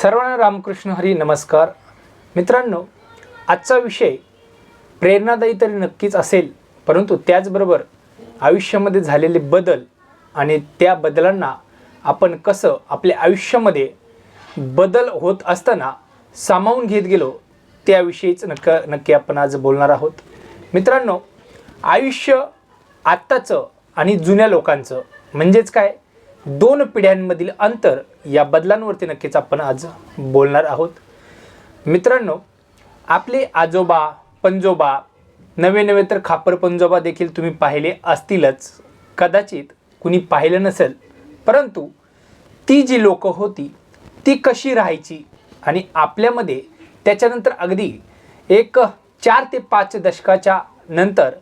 सर्वांना रामकृष्ण हरी नमस्कार. मित्रांनो आजचा विषय प्रेरणादायी तरी नक्कीच असेल परंतु त्याचबरोबर आयुष्यामध्ये झालेले बदल आणि त्या बदलांना आपण कसं आपल्या आयुष्यामध्ये बदल होत असताना सामावून घेत गेलो त्याविषयीच नक्क नक्की आपण आज बोलणार आहोत. मित्रांनो आयुष्य आत्ताचं आणि जुन्या लोकांचं म्हणजेच काय? दोन पिढ्यांमधील अंतर या बदलांवरती नक्कीच आपण आज बोलणार आहोत. मित्रांनो आपले आजोबा पंजोबा नवे नवे तर खापर पंजोबा देखील तुम्ही पाहिले असतीलच. कदाचित कुणी पाहिलं नसेल परंतु ती जी लोकं होती ती कशी राहायची आणि आपल्यामध्ये त्याच्यानंतर अगदी एक चार ते पाच दशकाच्या नंतर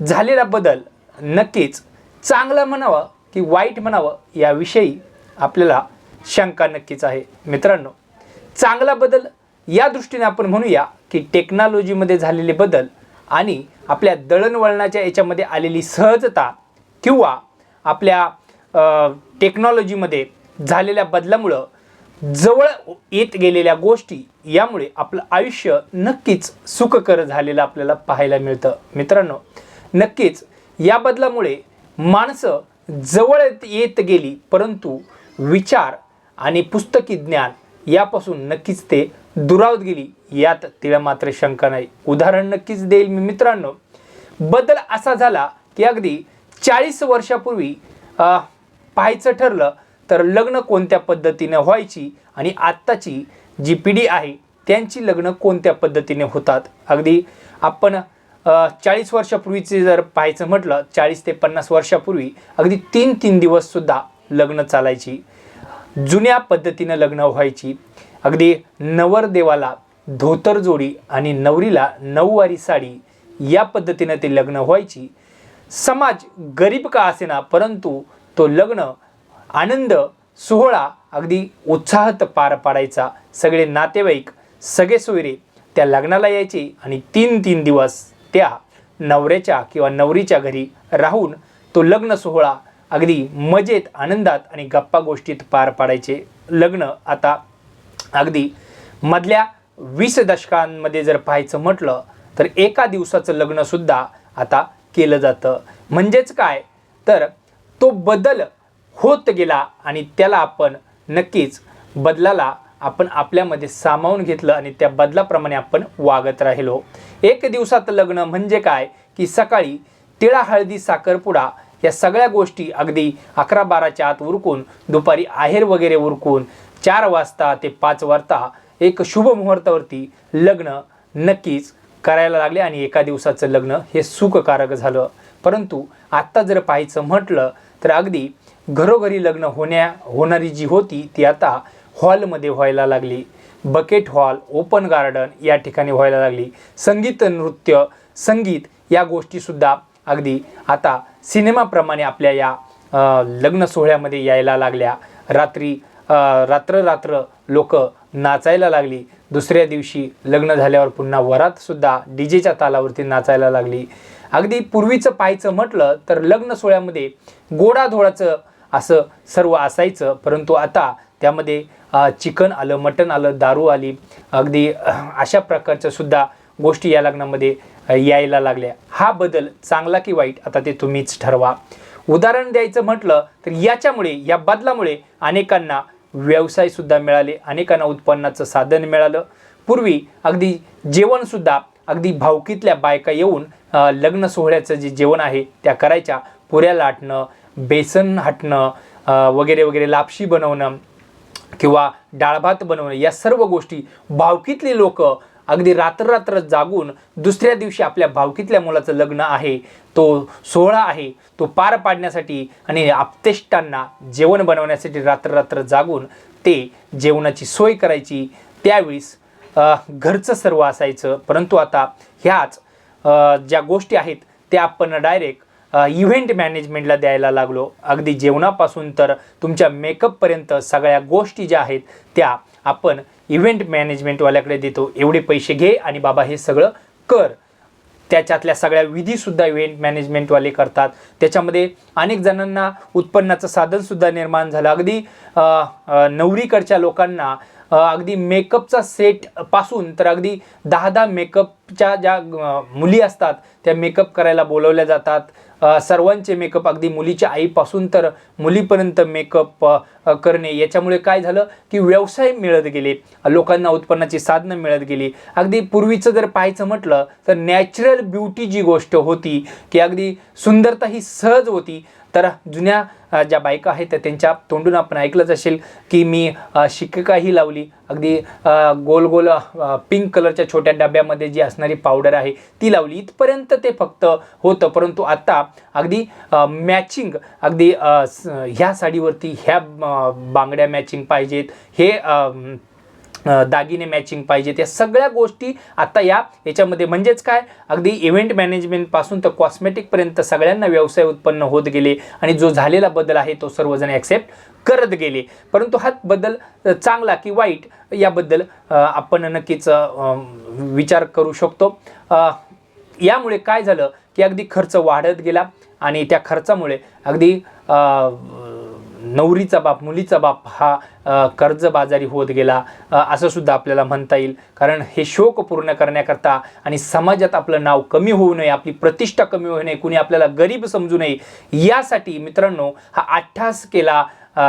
झालेला बदल नक्कीच चांगला म्हणावा की वाईट म्हणावं याविषयी आपल्याला शंका नक्कीच आहे. मित्रांनो चांगला बदल या दृष्टीने आपण म्हणूया की टेक्नॉलॉजीमध्ये झालेले बदल आणि आपल्या दळणवळणाच्या याच्यामध्ये आलेली सहजता किंवा आपल्या टेक्नॉलॉजीमध्ये झालेल्या बदलामुळं जवळ येत गेलेल्या गोष्टी यामुळे आपलं आयुष्य नक्कीच सुखकर झालेलं आपल्याला पाहायला मिळतं. मित्रांनो नक्कीच या बदलामुळे माणसं जवळ येत- गेली परंतु विचार आणि पुस्तकी ज्ञान यापासून नक्कीच ते दुरावत गेली यात तिला मात्र शंका नाही. उदाहरण नक्कीच देईल मी मित्रांनो. बदल असा झाला की अगदी चाळीस वर्षापूर्वी पाहायचं ठरलं तर लग्न कोणत्या पद्धतीने व्हायची आणि आत्ताची जी पिढी आहे त्यांची लग्न कोणत्या पद्धतीने होतात? अगदी आपण चाळीस वर्षापूर्वीचे जर पाहायचं म्हटलं चाळीस ते पन्नास वर्षापूर्वी अगदी तीन तीन दिवससुद्धा लग्न चालायची. जुन्या पद्धतीनं लग्न व्हायची. अगदी नवरदेवाला धोतर जोडी आणि नवरीला नऊवारी साडी या पद्धतीनं ते लग्न व्हायची. समाज गरीब का असेना परंतु तो लग्न आनंद सोहळा अगदी उत्साहात पार पाडायचा. सगळे नातेवाईक सगळे सोयरे त्या लग्नाला यायचे आणि तीन तीन दिवस त्या नवऱ्याच्या किंवा नवरीच्या घरी राहून तो लग्न सोहळा अगदी मजेत आनंदात आणि गप्पा गोष्टीत पार पाडायचे. लग्न आता अगदी मधल्या वीस दशकांमध्ये जर पाहायचं म्हटलं तर एका दिवसाचं लग्नसुद्धा आता केलं जातं. म्हणजेच काय? तर तो बदल होत गेला आणि त्याला आपण नक्कीच बदलाला आपण आपल्यामध्ये सामावून घेतलं आणि त्या बदलाप्रमाणे आपण वागत राहिलो. एक दिवसात लग्न म्हणजे काय? की सकाळी तिळा हळदी साखरपुडा या सगळ्या गोष्टी अगदी अकरा बाराच्या आत उरकून दुपारी आहेर वगैरे उरकून चार वाजता ते पाच वाजता एक शुभ मुहूर्तावरती लग्न नक्कीच करायला लागले आणि एका दिवसाचं लग्न हे सुखकारक झालं. परंतु आत्ता जर पाहायचं म्हटलं तर अगदी घरोघरी लग्न होण्या होणारी जी होती ती आता हॉलमध्ये व्हायला लागली. बकेट हॉल ओपन गार्डन या ठिकाणी व्हायला लागली. संगीत नृत्य संगीत या गोष्टीसुद्धा अगदी आता सिनेमाप्रमाणे आपल्या या लग्न सोहळ्यामध्ये यायला लागल्या. रात्री रात्र रात्र लोक नाचायला लागली. दुसऱ्या दिवशी लग्न झाल्यावर पुन्हा वरातसुद्धा डी जेच्या तालावरती नाचायला लागली. अगदी पूर्वीचं पाहायचं म्हटलं तर लग्न सोहळ्यामध्ये गोडाधोडाचं असं सर्व असायचं. परंतु आता त्यामध्ये चिकन आलं मटण आलं दारू आली अगदी अशा प्रकारच्या सुद्धा गोष्टी या लग्नामध्ये यायला लागल्या. हा बदल चांगला की वाईट आता ते तुम्हीच ठरवा. उदाहरण द्यायचं म्हटलं तर याच्यामुळे या बदलामुळे अनेकांना व्यवसायसुद्धा मिळाले अनेकांना उत्पन्नाचं साधन मिळालं. पूर्वी अगदी जेवणसुद्धा अगदी भावकीतल्या बायका येऊन लग्न सोहळ्याचं जे जेवण आहे त्या करायच्या. पुऱ्या लाटणं बेसन हाटणं वगैरे वगैरे लापशी बनवणं किंवा डाळभात बनवणं या सर्व गोष्टी भावकीतली लोक अगदी रात्ररात्र जागून दुसऱ्या दिवशी आपल्या भावकीतल्या मुलाचं लग्न आहे तो सोहळा आहे तो पार पाडण्यासाठी आणि आपतेष्टांना जेवण बनवण्यासाठी रात्ररात्र जागून ते जेवणाची सोय करायची त्यावेळेस घरचं सर्व असायचं. परंतु आता ह्याच ज्या गोष्टी आहेत त्या आपण डायरेक्ट इव्हेंट मॅनेजमेंटला द्यायला लागलो. अगदी जेवणापासून तर तुमच्या मेकअपपर्यंत सगळ्या गोष्टी ज्या आहेत त्या आपण इव्हेंट मॅनेजमेंटवाल्याकडे देतो. एवढे पैसे घे आणि बाबा हे सगळं कर. त्याच्यातल्या सगळ्या विधीसुद्धा इव्हेंट मॅनेजमेंटवाले करतात. त्याच्यामध्ये अनेक जणांना उत्पन्नाचं साधनसुद्धा निर्माण झालं. अगदी नवरीकडच्या लोकांना अगदी मेकअपचा सेटपासून तर अगदी दहा दहा मेकअपच्या ज्या मुली असतात त्या मेकअप करायला बोलवल्या जातात. सर्वांचे मेकअप अगदी मुलीच्या आईपासून तर मुलीपर्यंत मेकअप करणे याच्यामुळे काय झालं की व्यवसाय मिळत गेले. लोकांना उत्पन्नाची साधनं मिळत गेली. अगदी पूर्वीचं जर पाहायचं म्हटलं तर नॅचरल ब्युटी जी गोष्ट होती की अगदी सुंदरता ही सहज होती. तर जुन्या ज्या बायका आहेत त्या त्यांच्या तोंडून आपण ऐकलंच असेल की मी शिक्काही लावली. अगदी गोल गोल पिंक कलरच्या छोट्या डब्यामध्ये जी असणारी पावडर आहे ती लावली. इथपर्यंत ते फक्त होतं परंतु आता अगदी मॅचिंग अगदी ह्या साडीवरती ह्या बांगड्या मॅचिंग पाहिजेत. हे दागिने मॅचिंग पाहिजेत या सगळ्या गोष्टी आता या याच्यामध्ये म्हणजेच काय? अगदी इव्हेंट मॅनेजमेंटपासून तर कॉस्मेटिकपर्यंत सगळ्यांना व्यवसाय उत्पन्न होत गेले आणि जो झालेला बदल आहे तो सर्वजण ॲक्सेप्ट करत गेले. परंतु हा बदल चांगला की वाईट याबद्दल आपण नक्कीच विचार करू शकतो. यामुळे काय झालं की अगदी खर्च वाढत गेला आणि त्या खर्चामुळे अगदी नवरीचा बाप मुलीचा बाप हा कर्जबाजारी होत गेला. असं सुद्धा आपल्याला म्हणता येईल. कारण हे शोक पूर्ण करण्याकरता आणि समाजात आपलं नाव कमी होऊ नये आपली प्रतिष्ठा कमी होऊ नये कुणी आपल्याला गरीब समजू नये यासाठी मित्रांनो हा अट्ठास केला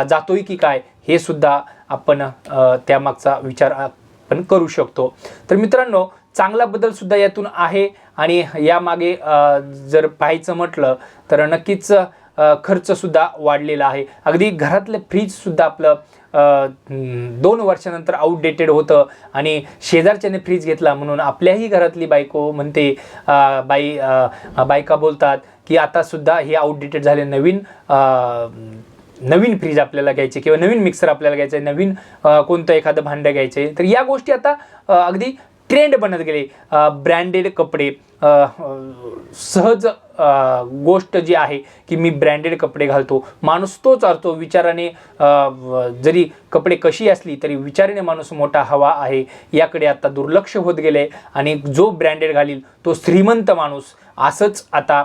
जातोय की काय हे सुद्धा आपण त्यामागचा विचार आपण करू शकतो. तर मित्रांनो चांगला बदल सुद्धा यातून आहे. आणि यामागे जर पाहायचं म्हटलं तर नक्कीच खर्चसुद्धा वाढलेला आहे. अगदी घरातलं फ्रीजसुद्धा आपलं दोन वर्षानंतर आउटडेटेड होतं आणि शेजारच्याने फ्रीज घेतला म्हणून आपल्याही घरातली बायको म्हणते बाई बायका बोलतात की आतासुद्धा हे आउटडेटेड झाले नवीन नवीन फ्रीज आपल्याला घ्यायचे किंवा नवीन मिक्सर आपल्याला घ्यायचं आहे नवीन कोणतं एखादं भांडं घ्यायचं. आहे तर या गोष्टी आता अगदी ट्रेंड बनत गेले. ब्रँडेड कपडे. सहज गोष्ट जी आहे की मी ब्रँडेड कपडे घालतो. माणूस तोच असतो विचाराने जरी कपडे कशी असली तरी विचाराने माणूस मोठा हवा आहे. याकडे आता दुर्लक्ष होत गेले आणि जो ब्रँडेड घालील तो श्रीमंत माणूस. असंच आता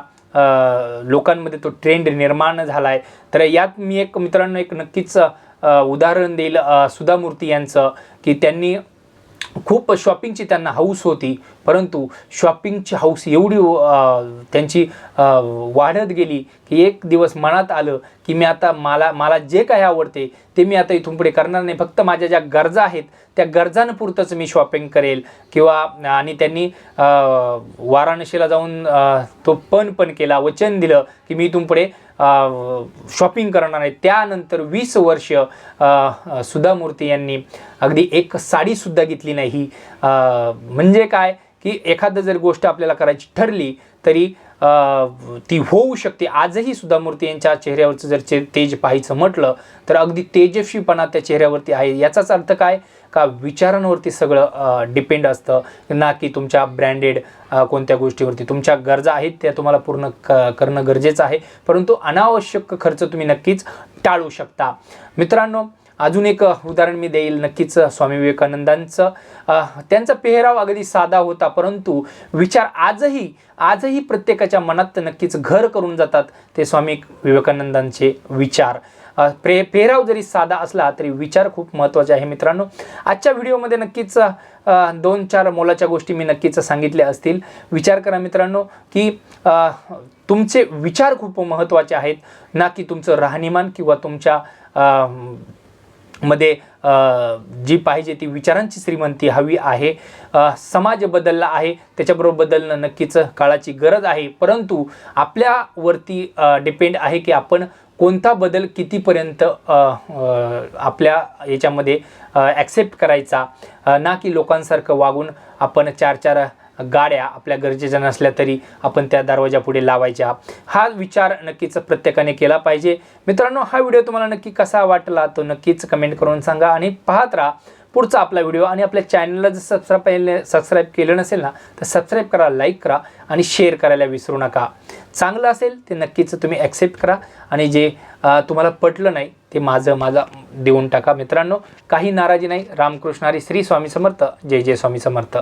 लोकांमध्ये तो ट्रेंड निर्माण झाला आहे तर यात मी एक मित्रांनो एक नक्कीच उदाहरण देईल सुधा मूर्ती यांचं की त्यांनी खूप शॉपिंगची त्यांना हौस होती परंतु शॉपिंगची हौस एवढी त्यांची वाढत गेली की एक दिवस मनात आलं की मी आता मला मला जे काही आवडते ते मी आता इथून पुढे करणार नाही. फक्त माझ्या ज्या गरजा आहेत त्या गरजांपुरतंच मी शॉपिंग करेल. किंवा आणि त्यांनी वाराणसीला जाऊन तो पण पण केला वचन दिलं की मी इथून पुढे शॉपिंग करणार आहे. त्यानंतर वीस वर्ष सुधा मूर्ती यांनी अगदी एक साडीसुद्धा घेतली नाही म्हणजे काय? की एखादं जर गोष्ट आपल्याला करायची ठरली तरी ती होऊ शकते. आजही सुधा मूर्ती यांच्या चेहऱ्यावरचं जर चे तेज पाहायचं म्हटलं तर अगदी तेजस्वीपणा त्या चेहऱ्यावरती आहे. याचाच अर्थ काय? का विचारांवरती सगळं डिपेंड असतं? ना की तुमच्या ब्रँडेड कोणत्या गोष्टीवरती. तुमच्या गरजा आहेत त्या तुम्हाला पूर्ण क करणं गरजेचं आहे. परंतु अनावश्यक खर्च तुम्ही नक्कीच टाळू शकता. मित्रांनो अजून एक उदाहरण मी देईल. नक्कीच स्वामी विवेकानंदांचं. त्यांचा पेहराव अगदी साधा होता परंतु विचार आजही आजही प्रत्येकाच्या मनात नक्कीच घर करून जातात ते स्वामी विवेकानंदांचे विचार. प्रे पेहराव जरी साधा असला तरी विचार खूप महत्त्वाचे आहे मित्रांनो. आजच्या व्हिडिओमध्ये नक्कीच दोन चार मोलाच्या गोष्टी मी नक्कीच सांगितल्या असतील. विचार करा मित्रांनो की तुमचे विचार खूप महत्त्वाचे आहेत. ना की तुमचं राहणीमान किंवा तुमच्या मध्ये जी पाहिजे ती विचारांची श्रीमंती हवी आहे. समाज बदलला आहे. त्याच्याबरोबर बदलणं नक्कीच काळाची गरज आहे. परंतु आपल्यावरती डिपेंड आहे की आपण कोणता बदल कितीपर्यंत आपल्या याच्यामध्ये ॲक्सेप्ट करायचा. ना की लोकांसारखं वागून आपण चार चार गाड्या आपल्या गरजेच्या नसल्या तरी आपण त्या दरवाजापुढे लावायच्या. हा विचार नक्कीच प्रत्येकाने केला पाहिजे. मित्रांनो हा व्हिडिओ तुम्हाला नक्की कसा वाटला तो नक्कीच कमेंट करून सांगा आणि पाहत राहा पुढचा आपला व्हिडिओ. आणि आपल्या चॅनलला जर सबस्क्राईब पहिले सबस्क्राईब केलं नसेल ना तर सबस्क्राईब करा लाईक करा आणि शेअर करायला विसरू नका. चांगलं असेल ते नक्कीच तुम्ही ॲक्सेप्ट करा. आणि जे तुम्हाला पटलं नाही ते माझं माझं देऊन टाका. मित्रांनो काही नाराजी नाही. रामकृष्ण हरी श्री स्वामी समर्थ. जय जय स्वामी समर्थ.